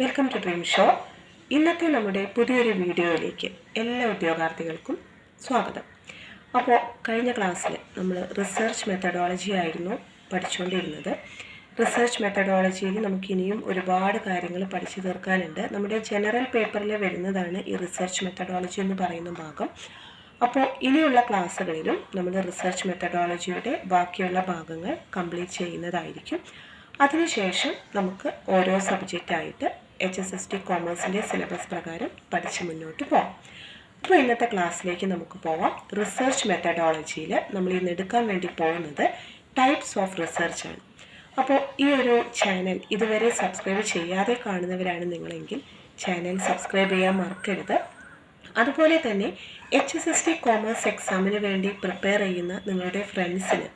Welcome to dream show. ഇന്നത്തെ നമ്മുടെ പുതിയൊരു വീഡിയോയിലേക്ക് എല്ലാ ഉദ്യോഗാർത്ഥികൾക്കും സ്വാഗതം. അപ്പോൾ കഴിഞ്ഞ ക്ലാസ്സിൽ നമ്മൾ റിസർച്ച് മെത്തഡോളജി ആയിരുന്നു പഠിച്ചുകൊണ്ടിരുന്നത്. റിസർച്ച് മെത്തഡോളജിയിൽ നമുക്കിനിയും ഒരുപാട് കാര്യങ്ങൾ പഠിച്ചു തീർക്കാനുണ്ട്. നമ്മുടെ ജനറൽ പേപ്പറിൽ വരുന്നതാണ് ഈ റിസർച്ച് മെത്തഡോളജി എന്ന് പറയുന്ന ഭാഗം. അപ്പോൾ ഇനിയുള്ള ക്ലാസ്സുകളിലും നമ്മൾ റിസർച്ച് മെത്തഡോളജിയുടെ ബാക്കിയുള്ള ഭാഗങ്ങൾ കംപ്ലീറ്റ് ചെയ്യുന്നതായിരിക്കും. അതിനുശേഷം നമുക്ക് ഓരോ സബ്ജക്റ്റായിട്ട് എച്ച് എസ് എസ് ടി കോമേഴ്സിന്റെ സിലബസ് പ്രകാരം പഠിച്ച് മുന്നോട്ട് പോകാം. അപ്പോൾ ഇന്നത്തെ ക്ലാസ്സിലേക്ക് നമുക്ക് പോവാം. റിസർച്ച് മെത്തഡോളജിയിൽ നമ്മൾ ഇന്ന് എടുക്കാൻ വേണ്ടി പോകുന്നത് ടൈപ്സ് ഓഫ് റിസർച്ച് ആണ്. അപ്പോൾ ഈ ഒരു ചാനൽ ഇതുവരെ സബ്സ്ക്രൈബ് ചെയ്യാതെ കാണുന്നവരാണ് നിങ്ങളെങ്കിൽ ചാനൽ സബ്സ്ക്രൈബ് ചെയ്യാൻ മറക്കരുത്. അതുപോലെ തന്നെ H S S T commerce എക്സാമിന് വേണ്ടി പ്രിപ്പയർ ചെയ്യുന്ന നിങ്ങളുടെ ഫ്രണ്ട്സിന്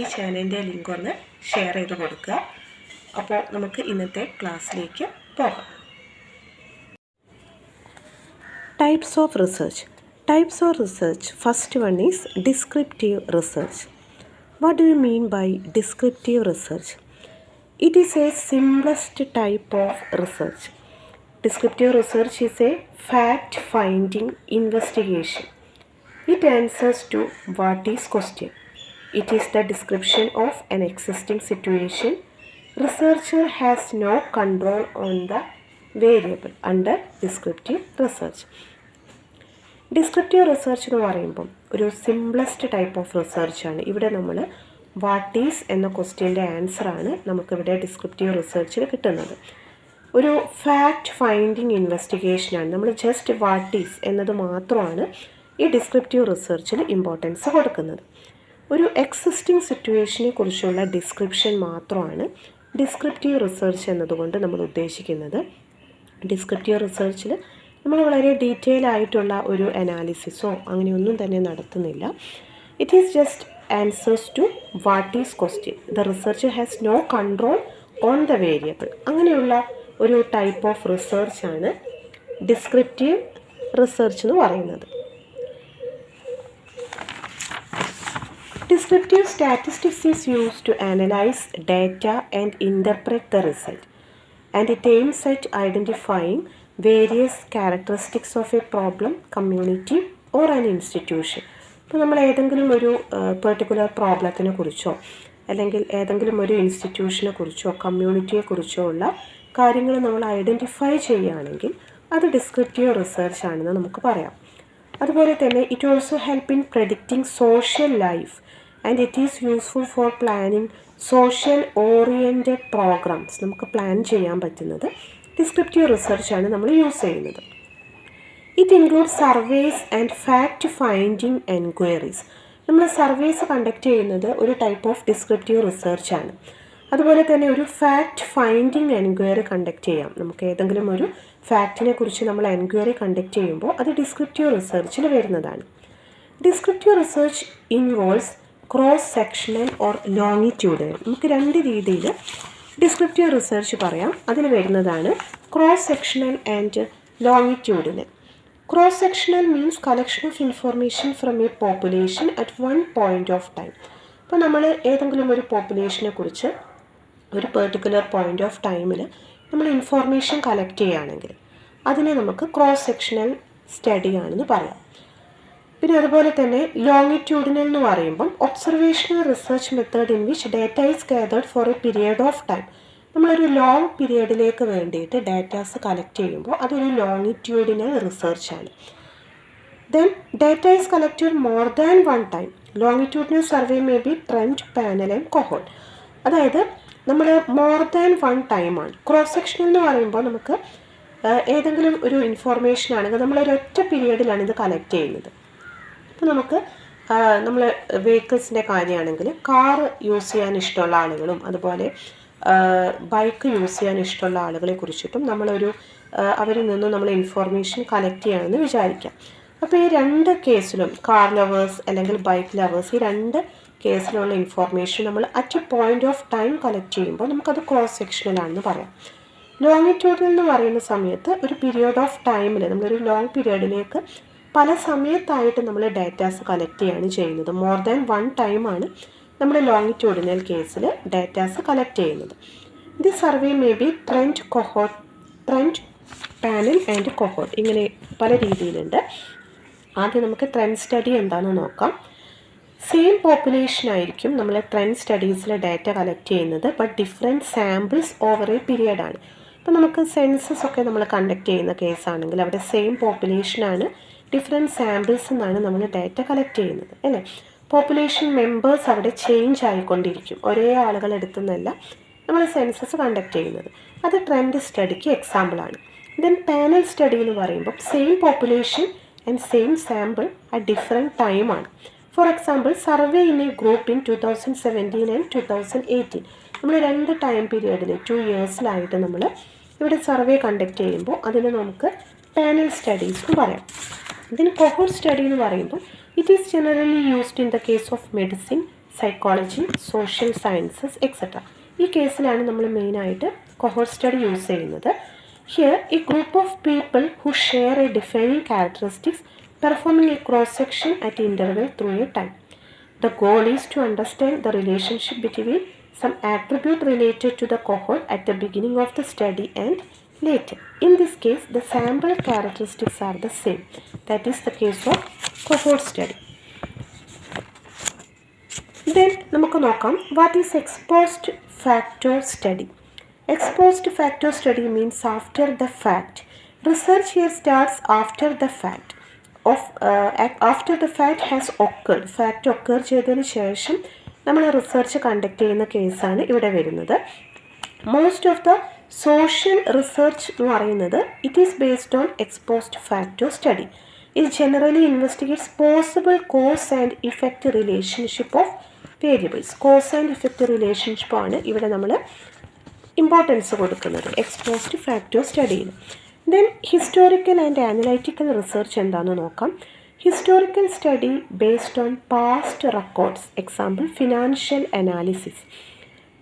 ഈ ചാനലിന്റെ ലിങ്ക് ഒന്ന് ഷെയർ ചെയ്ത് കൊടുക്കുക. അപ്പോൾ നമുക്ക് ഇന്നത്തെ ക്ലാസ്സിലേക്ക് പോകാം. Types of research. Types of research. First one is descriptive research. What do you mean by descriptive research? It is a simplest type of research. Descriptive research is a fact finding investigation. It answers to what is question. It is the description of an existing situation. Researcher has no control on the variable under descriptive research descriptive research എന്ന് പറയുമ്പം ഒരു simplest type of റിസർച്ചാണ് ഇവിടെ നമ്മൾ what is എന്ന ക്വസ്റ്റ്യന്റെ ആൻസറാണ് നമുക്കിവിടെ descriptive റിസർച്ചിൽ കിട്ടുന്നത്. ഒരു fact finding ഇൻവെസ്റ്റിഗേഷനാണ് നമ്മൾ ജസ്റ്റ് വാട്ട് ഈസ് എന്നത് മാത്രമാണ് ഈ ഡിസ്ക്രിപ്റ്റീവ് റിസർച്ചിൽ ഇമ്പോർട്ടൻസ് കൊടുക്കുന്നത്. ഒരു എക്സിസ്റ്റിംഗ് സിറ്റുവേഷനെ കുറിച്ചുള്ള ഡിസ്ക്രിപ്ഷൻ മാത്രമാണ് ഡിസ്ക്രിപ്റ്റീവ് റിസർച്ച് എന്നതുകൊണ്ട് നമ്മൾ ഉദ്ദേശിക്കുന്നത്. ഡിസ്ക്രിപ്റ്റീവ് റിസർച്ചിൽ നമ്മൾ വളരെ ഡീറ്റെയിൽ ആയിട്ടുള്ള ഒരു അനാലിസിസോ അങ്ങനെയൊന്നും തന്നെ നടത്തുന്നില്ല. It is just answers to what is question the research has no control on the variable അങ്ങനെയുള്ള ഒരു ടൈപ്പ് ഓഫ് റിസർച്ചാണ് ഡിസ്ക്രിപ്റ്റീവ് റിസർച്ച് എന്ന് പറയുന്നത്. Descriptive statistics is use to analyse data and interpret the result and it aims at identifying various characteristics of a problem, community or an institution. ഇപ്പോൾ നമ്മൾ ഏതെങ്കിലും ഒരു particular പ്രോബ്ലത്തിനെ കുറിച്ചോ അല്ലെങ്കിൽ ഏതെങ്കിലും ഒരു ഇൻസ്റ്റിറ്റ്യൂഷനെ കുറിച്ചോ കമ്മ്യൂണിറ്റിയെക്കുറിച്ചോ ഉള്ള കാര്യങ്ങൾ നമ്മൾ ഐഡന്റിഫൈ ചെയ്യുകയാണെങ്കിൽ അത് ഡിസ്ക്രിപ്റ്റീവ് റിസർച്ച് ആണെന്ന് നമുക്ക് പറയാം അതുപോലെ തന്നെ it also help in predicting social life and it is useful for planning social oriented programmes നമുക്ക് പ്ലാൻ ചെയ്യാൻ പറ്റുന്നത് ഡിസ്ക്രിപ്റ്റീവ് റിസർച്ചാണ് നമ്മൾ യൂസ് ചെയ്യുന്നത്. It include surveys and fact finding enquiries നമ്മൾ സർവേസ് കണ്ടക്ട് ചെയ്യുന്നത് ഒരു ടൈപ്പ് ഓഫ് ഡിസ്ക്രിപ്റ്റീവ് റിസർച്ചാണ് അതുപോലെ തന്നെ ഒരു ഫാക്റ്റ് ഫൈൻഡിങ് എൻക്വയറി കണ്ടക്ട് ചെയ്യാം. നമുക്ക് ഏതെങ്കിലും ഒരു ഫാക്റ്റിനെ കുറിച്ച് നമ്മൾ എൻക്വയറി കണ്ടക്ട് ചെയ്യുമ്പോൾ അത് ഡിസ്ക്രിപ്റ്റീവ് റിസർച്ചിൽ വരുന്നതാണ്. Descriptive research involves cross sectional or longitudinal നമുക്ക് രണ്ട് രീതിയിൽ ഡിസ്ക്രിപ്റ്റീവ് റിസർച്ച് പറയാം. അതിൽ വരുന്നതാണ് cross sectional and longitudinal cross sectional means collection of information from a population at one point of time അപ്പോൾ നമ്മൾ ഏതെങ്കിലും ഒരു പോപ്പുലേഷനെ കുറിച്ച് ഒരു പെർട്ടിക്കുലർ പോയിന്റ് ഓഫ് ടൈമിൽ നമ്മൾ ഇൻഫോർമേഷൻ കളക്ട് ചെയ്യുകയാണെങ്കിൽ അതിനെ നമുക്ക് ക്രോസ് സെക്ഷണൽ സ്റ്റഡി ആണെന്ന് പറയാം. പിന്നെ അതുപോലെ തന്നെ ലോങ്ങിറ്റ്യൂഡിനൽ എന്ന് പറയുമ്പം observational research method in which data is gathered for a period of time നമ്മളൊരു ലോങ് പീരിയഡിലേക്ക് വേണ്ടിയിട്ട് ഡാറ്റാസ് കളക്ട് ചെയ്യുമ്പോൾ അതൊരു longitudinal റിസർച്ചാണ് then data is collected more than one time longitudinal survey may be trend panel and cohort അതായത് നമ്മൾ more than one ടൈമാണ് cross section എന്ന് പറയുമ്പോൾ നമുക്ക് ഏതെങ്കിലും ഒരു ഇൻഫോർമേഷൻ ആണെങ്കിൽ നമ്മൾ ഒരൊറ്റ പീരിയഡിലാണ് ഇത് കളക്ട് ചെയ്യുന്നത്. അപ്പോൾ നമുക്ക് നമ്മൾ വെഹിക്കിൾസിന്റെ കാര്യമാണെങ്കിൽ കാർ യൂസ് ചെയ്യാൻ ഇഷ്ടമുള്ള ആളുകളും അതുപോലെ ബൈക്ക് യൂസ് ചെയ്യാൻ ഇഷ്ടമുള്ള ആളുകളെ കുറിച്ചിട്ടും നമ്മളൊരു അവരിൽ നിന്നും നമ്മൾ ഇൻഫോർമേഷൻ കളക്ട് ചെയ്യണമെന്ന് വിചാരിക്കാം. അപ്പോൾ ഈ രണ്ട് കേസിലും കാർ ലവേഴ്സ് അല്ലെങ്കിൽ ബൈക്ക് ലവേഴ്സ് ഈ രണ്ട് കേസിലുള്ള ഇൻഫോർമേഷൻ നമ്മൾ at a point of time collect ചെയ്യുമ്പോൾ നമുക്കത് ക്രോസ് സെക്ഷനിലാണെന്ന് പറയാം. ലോങ്ങിറ്റ്യൂഡിൽ എന്ന് പറയുന്ന സമയത്ത് ഒരു പീരിയഡ് ഓഫ് ടൈമിൽ നമ്മളൊരു ലോങ് പീരിയഡിലേക്ക് പല സമയത്തായിട്ട് നമ്മൾ ഡാറ്റാസ് കളക്ട് ചെയ്യാണ് ചെയ്യുന്നത്. മോർ ദാൻ വൺ ടൈമാണ് നമ്മൾ ലോങ്ങിറ്റ്യൂഡിനൽ കേസിൽ ഡാറ്റാസ് കളക്ട് ചെയ്യുന്നത്. The survey may be trend cohort trend panel and cohort ഇങ്ങനെ പല രീതിയിലുണ്ട്. ആദ്യം നമുക്ക് ട്രെൻഡ് സ്റ്റഡി എന്താണെന്ന് നോക്കാം. സെയിം പോപ്പുലേഷൻ ആയിരിക്കും നമ്മൾ ട്രെൻഡ് സ്റ്റഡീസിൽ ഡാറ്റ കളക്ട് ചെയ്യുന്നത് but different samples over a പീരിയഡാണ് ഇപ്പോൾ നമുക്ക് സെൻസസ് ഒക്കെ നമ്മൾ കണ്ടക്ട് ചെയ്യുന്ന കേസാണെങ്കിൽ അവിടെ സെയിം പോപ്പുലേഷനാണ് ഡിഫറെന്റ് സാമ്പിൾസ് എന്നാണ് നമ്മൾ ഡാറ്റ കളക്ട് ചെയ്യുന്നത് അല്ലേ? പോപ്പുലേഷൻ മെമ്പേഴ്സ് അവിടെ ചേഞ്ച് ആയിക്കൊണ്ടിരിക്കും. ഒരേ ആളുകൾ എടുത്തുനിന്നല്ല നമ്മൾ സെൻസസ് കണ്ടക്ട് ചെയ്യുന്നത്. അത് ട്രെൻഡ് സ്റ്റഡിക്ക് എക്സാമ്പിളാണ് ദെൻ പാനൽ സ്റ്റഡി എന്ന് പറയുമ്പോൾ same population and same sample at different ടൈമാണ് for example survey in a group in two thousand seventeen and two thousand eighteen നമ്മൾ രണ്ട് ടൈം പീരിയഡിൽ ടു ഇയേഴ്സിലായിട്ട് നമ്മൾ ഇവിടെ സർവേ കണ്ടക്ട് ചെയ്യുമ്പോൾ അതിന് നമുക്ക് പാനൽ സ്റ്റഡീസ് എന്ന് പറയാം. ഇതിന് കൊഹോർ സ്റ്റഡി എന്ന് പറയുമ്പോൾ it is generally used in the case of medicine psychology social sciences etcetera ഈ കേസിലാണ് നമ്മൾ മെയിനായിട്ട് കൊഹോർ സ്റ്റഡി യൂസ് ചെയ്യുന്നത്. Here a group of people who share a defining characteristics performing a cross section at interval through a time the goal is to understand the relationship between some attribute related to the cohort at the beginning of the study and later. In this case, the sample characteristics are the same. That is the case of cohort study. Then നമുക്ക് നോക്കാം what is exposed factor study exposed factor study means after the fact research here starts after the fact of after the fact has occurred fact occur ചെയ്തതിന് ശേഷം നമ്മൾ research conduct ചെയ്യുന്ന കേസാണ് ഇവിടെ വരുന്നത് most of the social research എന്ന് പറയുന്നത് it is based on exposed factor study it generally investigates possible cause and effect relationship of variables cause and effect റിലേഷൻഷിപ്പാണ് ഇവിടെ നമ്മൾ ഇമ്പോർട്ടൻസ് കൊടുക്കുന്നത്. Exposed factor സ്റ്റഡിയിൽ then historical and analytical research എന്താണെന്ന് നോക്കാം. Historical study based on past records example financial analysis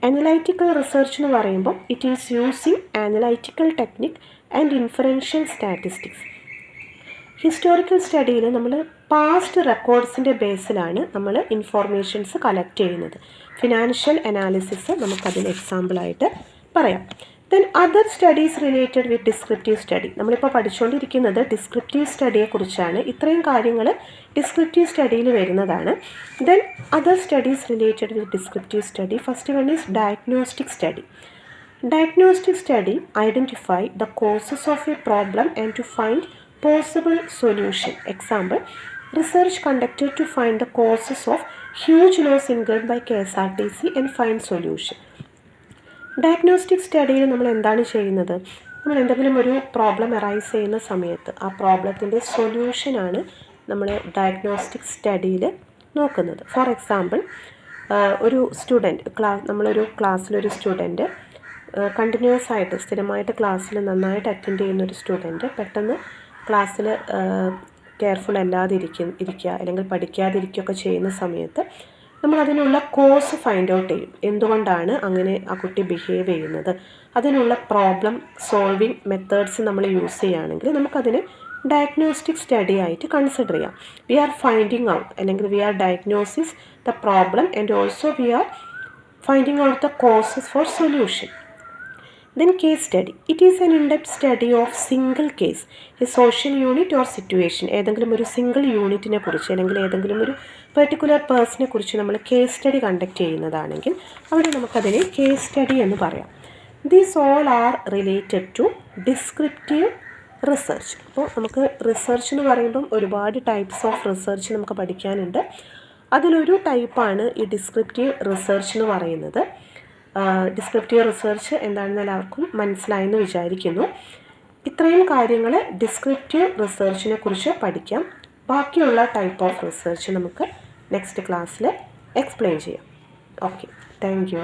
analytical research എന്ന് പറയുമ്പോൾ it is using analytical technique and inferential statistics historical സ്റ്റഡിയിൽ നമ്മൾ past റെക്കോർഡ്സിന്റെ ബേസിലാണ് നമ്മൾ ഇൻഫോർമേഷൻസ് കളക്ട് ചെയ്യുന്നത്. ഫിനാൻഷ്യൽ അനാലിസിസ് നമുക്കതിന് എക്സാമ്പിളായിട്ട് പറയാം. Then other studies related with descriptive study നമ്മളിപ്പോൾ പഠിച്ചുകൊണ്ടിരിക്കുന്നത് ഡിസ്ക്രിപ്റ്റീവ് സ്റ്റഡിയെ കുറിച്ചാണ്. ഇത്രയും കാര്യങ്ങൾ ഡിസ്ക്രിപ്റ്റീവ് സ്റ്റഡിയിൽ വരുന്നതാണ്. Then other studies related with descriptive study first one is diagnostic study diagnostic study identify the causes of a problem and to find possible solution example research conducted to find the causes of huge loss causes by K S R T C and find solution. Diagnostic സ്റ്റഡിയിൽ നമ്മൾ എന്താണ് ചെയ്യുന്നത്? നമ്മൾ എന്തെങ്കിലും ഒരു problem arise ചെയ്യുന്ന സമയത്ത് ആ പ്രോബ്ലത്തിന്റെ സൊല്യൂഷനാണ് നമ്മൾ ഡയഗ്നോസ്റ്റിക് സ്റ്റഡിയിൽ നോക്കുന്നത്. ഫോർ എക്സാമ്പിൾ ഒരു സ്റ്റുഡന്റ് ക്ലാസ് നമ്മളൊരു ക്ലാസ്സിലൊരു സ്റ്റുഡന്റ് കണ്ടിന്യൂസ് ആയിട്ട് സ്ഥിരമായിട്ട് ക്ലാസ്സിൽ നന്നായിട്ട് അറ്റൻഡ് ചെയ്യുന്ന ഒരു സ്റ്റുഡന്റ് പെട്ടെന്ന് ക്ലാസ്സിൽ കെയർഫുൾ അല്ലാതെ ഇരിക്കും ഇരിക്കുക അല്ലെങ്കിൽ പഠിക്കാതിരിക്കുകയൊക്കെ ചെയ്യുന്ന സമയത്ത് നമ്മൾ അതിനുള്ള കോസ് ഫൈൻഡ് ഔട്ട് ചെയ്യും. എന്തുകൊണ്ടാണ് അങ്ങനെ ആ കുട്ടി ബിഹേവ് ചെയ്യുന്നത്? അതിനുള്ള പ്രോബ്ലം സോൾവിങ് മെത്തേഡ്സ് നമ്മൾ യൂസ് ചെയ്യുകയാണെങ്കിൽ നമുക്കതിന് ഡയഗ്നോസ്റ്റിക് സ്റ്റഡി ആയിട്ട് കൺസിഡർ ചെയ്യാം. വി ആർ ഫൈൻഡിങ് ഔട്ട് അല്ലെങ്കിൽ we are diagnosis the problem and also we are finding out the causes for solution then case study it is an in depth study of single case a social unit or situation ഏതെങ്കിലും ഒരു single യൂണിറ്റിനെ കുറിച്ച് അല്ലെങ്കിൽ ഏതെങ്കിലും ഒരു particular പേഴ്സണെ കുറിച്ച് നമ്മൾ case study conduct ചെയ്യുന്നതാണെങ്കിൽ അവിടെ നമുക്കതിനെ കേസ് സ്റ്റഡി എന്ന് പറയാം. These all are related to descriptive research അപ്പോൾ നമുക്ക് റിസർച്ച് എന്ന് പറയുമ്പം ഒരുപാട് ടൈപ്സ് ഓഫ് റിസർച്ച് നമുക്ക് പഠിക്കാനുണ്ട്. അതിലൊരു ടൈപ്പാണ് ഈ ഡിസ്ക്രിപ്റ്റീവ് റിസർച്ച് എന്ന് പറയുന്നത്. ഡിസ്ക്രിപ്റ്റീവ് റിസർച്ച് എന്താണെന്ന് എല്ലാവർക്കും മനസ്സിലായെന്ന് വിചാരിക്കുന്നു. ഇത്രയും കാര്യങ്ങൾ ഡിസ്ക്രിപ്റ്റീവ് റിസർച്ചിനെ കുറിച്ച് പഠിക്കാം. ബാക്കിയുള്ള ടൈപ്പ് ഓഫ് റിസർച്ച് നമുക്ക് നെക്സ്റ്റ് ക്ലാസ്സിൽ എക്സ്പ്ലെയിൻ ചെയ്യാം. Okay thank you